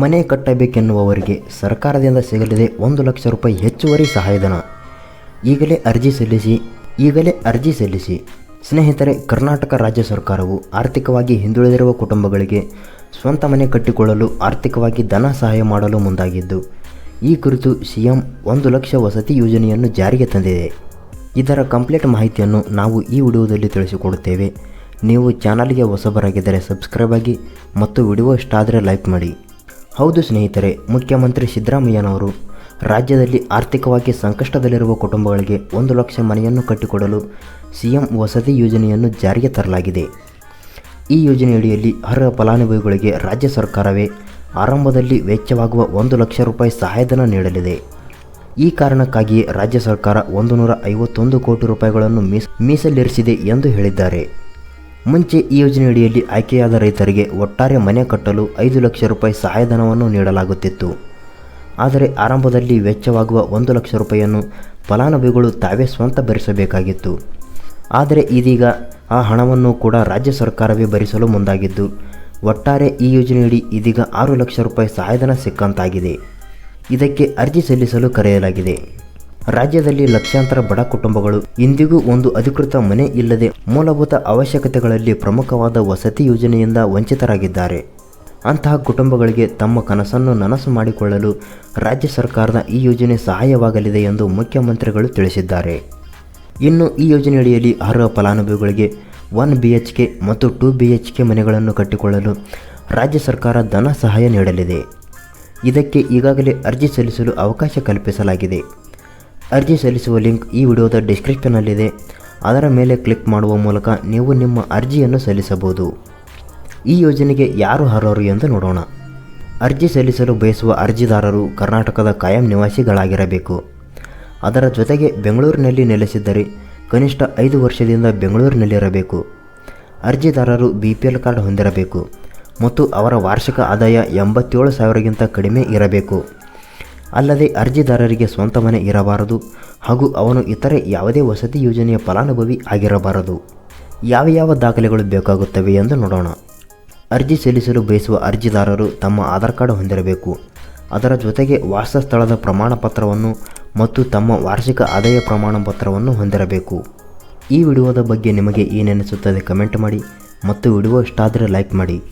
ಮನೆ ಕಟ್ಟಬೇಕೆನ್ನುವವರಿಗೆ ಸರ್ಕಾರದಿಂದ ಸಿಗಲಿದೆ ಒಂದು ಲಕ್ಷ ರೂಪಾಯಿ ಹೆಚ್ಚುವರಿ ಸಹಾಯಧನ. ಈಗಲೇ ಅರ್ಜಿ ಸಲ್ಲಿಸಿ, ಈಗಲೇ ಅರ್ಜಿ ಸಲ್ಲಿಸಿ. ಸ್ನೇಹಿತರೆ, ಕರ್ನಾಟಕ ರಾಜ್ಯ ಸರ್ಕಾರವು ಆರ್ಥಿಕವಾಗಿ ಹಿಂದುಳಿದಿರುವ ಕುಟುಂಬಗಳಿಗೆ ಸ್ವಂತ ಮನೆ ಕಟ್ಟಿಕೊಳ್ಳಲು ಆರ್ಥಿಕವಾಗಿ ಧನ ಸಹಾಯ ಮಾಡಲು ಮುಂದಾಗಿದ್ದು, ಈ ಕುರಿತು ಸಿಎಂ ಒಂದು ಲಕ್ಷ ವಸತಿ ಯೋಜನೆಯನ್ನು ಜಾರಿಗೆ ತಂದಿದೆ. ಇದರ ಕಂಪ್ಲೀಟ್ ಮಾಹಿತಿಯನ್ನು ನಾವು ಈ ವಿಡಿಯೋದಲ್ಲಿ ತಿಳಿಸಿಕೊಡುತ್ತೇವೆ. ನೀವು ಚಾನಲ್ಗೆ ಹೊಸಬರಾಗಿದ್ದರೆ ಸಬ್ಸ್ಕ್ರೈಬ್ ಆಗಿ ಮತ್ತು ವಿಡಿಯೋ ಇಷ್ಟ ಆದರೆ ಲೈಕ್ ಮಾಡಿ. ಹೌದು ಸ್ನೇಹಿತರೆ, ಮುಖ್ಯಮಂತ್ರಿ ಸಿದ್ದರಾಮಯ್ಯನವರು ರಾಜ್ಯದಲ್ಲಿ ಆರ್ಥಿಕವಾಗಿ ಸಂಕಷ್ಟದಲ್ಲಿರುವ ಕುಟುಂಬಗಳಿಗೆ ಒಂದು ಲಕ್ಷ ಮನೆಯನ್ನು ಕಟ್ಟಿಕೊಡಲು ಸಿಎಂ ವಸತಿ ಯೋಜನೆಯನ್ನು ಜಾರಿಗೆ ತರಲಾಗಿದೆ. ಈ ಯೋಜನೆಯಡಿಯಲ್ಲಿ ಅರ್ಹ ಫಲಾನುಭವಿಗಳಿಗೆ ರಾಜ್ಯ ಸರ್ಕಾರವೇ ಆರಂಭದಲ್ಲಿ ವೆಚ್ಚವಾಗುವ ಒಂದು ಲಕ್ಷ ರೂಪಾಯಿ ಸಹಾಯಧನ ನೀಡಲಿದೆ. ಈ ಕಾರಣಕ್ಕಾಗಿಯೇ ರಾಜ್ಯ ಸರ್ಕಾರ ಒಂದು ನೂರ ಐವತ್ತೊಂದು ಕೋಟಿ ರೂಪಾಯಿಗಳನ್ನು ಮೀಸ್, ಮೀಸಲಿರಿಸಿದೆ ಎಂದು ಹೇಳಿದ್ದಾರೆ. ಮುಂಚೆ ಈ ಯೋಜನೆಯಡಿಯಲ್ಲಿ ಆಯ್ಕೆಯಾದ ರೈತರಿಗೆ ಒಟ್ಟಾರೆ ಮನೆ ಕಟ್ಟಲು ಐದು ಲಕ್ಷ ರೂಪಾಯಿ ಸಹಾಯಧನವನ್ನು ನೀಡಲಾಗುತ್ತಿತ್ತು. ಆದರೆ ಆರಂಭದಲ್ಲಿ ವೆಚ್ಚವಾಗುವ ಒಂದು ಲಕ್ಷ ರೂಪಾಯಿಯನ್ನು ಫಲಾನುಭವಿಗಳು ತಾವೇ ಸ್ವಂತ ಭರಿಸಬೇಕಾಗಿತ್ತು. ಆದರೆ ಇದೀಗ ಆ ಹಣವನ್ನು ಕೂಡ ರಾಜ್ಯ ಸರ್ಕಾರವೇ ಭರಿಸಲು ಮುಂದಾಗಿದ್ದು, ಒಟ್ಟಾರೆ ಈ ಯೋಜನೆಯಡಿ ಇದೀಗ ಆರು ಲಕ್ಷ ರೂಪಾಯಿ ಸಹಾಯಧನ ಸಿಕ್ಕಂತಾಗಿದೆ. ಇದಕ್ಕೆ ಅರ್ಜಿ ಸಲ್ಲಿಸಲು ಕರೆಯಲಾಗಿದೆ. ರಾಜ್ಯದಲ್ಲಿ ಲಕ್ಷಾಂತರ ಬಡ ಕುಟುಂಬಗಳು. ಇಂದಿಗೂ ಒಂದು ಅಧಿಕೃತ ಮನೆ ಇಲ್ಲದೆ ಮೂಲಭೂತ ಅವಶ್ಯಕತೆಗಳಲ್ಲಿ ಪ್ರಮುಖವಾದ ವಸತಿ ಯೋಜನೆಯಿಂದ ವಂಚಿತರಾಗಿದ್ದಾರೆ. ಅಂತಹ ಕುಟುಂಬಗಳಿಗೆ ತಮ್ಮ ಕನಸನ್ನು ನನಸು ಮಾಡಿಕೊಳ್ಳಲು ರಾಜ್ಯ ಸರ್ಕಾರದ ಈ ಯೋಜನೆ ಸಹಾಯವಾಗಲಿದೆ ಎಂದು ಮುಖ್ಯಮಂತ್ರಿಗಳು ತಿಳಿಸಿದ್ದಾರೆ. ಇನ್ನು ಈ ಯೋಜನೆಯಡಿಯಲ್ಲಿ ಅರ್ಹ ಫಲಾನುಭವಿಗಳಿಗೆ ಒನ್ ಬಿ ಮತ್ತು ಟೂ ಬಿ ಮನೆಗಳನ್ನು ಕಟ್ಟಿಕೊಳ್ಳಲು ರಾಜ್ಯ ಸರ್ಕಾರ ಧನ ಸಹಾಯ ನೀಡಲಿದೆ. ಇದಕ್ಕೆ ಈಗಾಗಲೇ ಅರ್ಜಿ ಸಲ್ಲಿಸಲು ಅವಕಾಶ ಕಲ್ಪಿಸಲಾಗಿದೆ. ಅರ್ಜಿ ಸಲ್ಲಿಸುವ ಲಿಂಕ್ ಈ ವಿಡಿಯೋದ ಡಿಸ್ಕ್ರಿಪ್ಷನ್ನಲ್ಲಿದೆ. ಅದರ ಮೇಲೆ ಕ್ಲಿಕ್ ಮಾಡುವ ಮೂಲಕ ನೀವು ನಿಮ್ಮ ಅರ್ಜಿಯನ್ನು ಸಲ್ಲಿಸಬಹುದು. ಈ ಯೋಜನೆಗೆ ಯಾರು ಅರ್ಹರು ಎಂದು ನೋಡೋಣ. ಅರ್ಜಿ ಸಲ್ಲಿಸಲು ಬಯಸುವ ಅರ್ಜಿದಾರರು ಕರ್ನಾಟಕದ ಕಾಯಂ ನಿವಾಸಿಗಳಾಗಿರಬೇಕು. ಅದರ ಜೊತೆಗೆ ಬೆಂಗಳೂರಿನಲ್ಲಿ ನೆಲೆಸಿದ್ದರೆ ಕನಿಷ್ಠ ಐದು ವರ್ಷದಿಂದ ಬೆಂಗಳೂರಿನಲ್ಲಿರಬೇಕು. ಅರ್ಜಿದಾರರು ಬಿ ಪಿ ಎಲ್ ಕಾರ್ಡ್ ಹೊಂದಿರಬೇಕು ಮತ್ತು ಅವರ ವಾರ್ಷಿಕ ಆದಾಯ ಎಂಬತ್ತೇಳು ಸಾವಿರಗಿಂತ ಕಡಿಮೆ ಇರಬೇಕು. ಅಲ್ಲದೆ ಅರ್ಜಿದಾರರಿಗೆ ಸ್ವಂತ ಮನೆ ಇರಬಾರದು ಹಾಗೂ ಅವನು ಇತರೆ ಯಾವುದೇ ವಸತಿ ಯೋಜನೆಯ ಫಲಾನುಭವಿ ಆಗಿರಬಾರದು. ಯಾವ ಯಾವ ದಾಖಲೆಗಳು ಬೇಕಾಗುತ್ತವೆ ಎಂದು ನೋಡೋಣ. ಅರ್ಜಿ ಸಲ್ಲಿಸಲು ಬಯಸುವ ಅರ್ಜಿದಾರರು ತಮ್ಮ ಆಧಾರ್ ಕಾರ್ಡ್ ಹೊಂದಿರಬೇಕು. ಅದರ ಜೊತೆಗೆ ವಾಸಸ್ಥಳದ ಪ್ರಮಾಣ ಪತ್ರವನ್ನು ಮತ್ತು ತಮ್ಮ ವಾರ್ಷಿಕ ಆದಾಯ ಪ್ರಮಾಣ ಪತ್ರವನ್ನು ಹೊಂದಿರಬೇಕು. ಈ ವಿಡಿಯೋದ ಬಗ್ಗೆ ನಿಮಗೆ ಏನೆನಿಸುತ್ತದೆ ಕಮೆಂಟ್ ಮಾಡಿ ಮತ್ತು ವಿಡಿಯೋ ಇಷ್ಟ ಆದರೆ ಲೈಕ್ ಮಾಡಿ.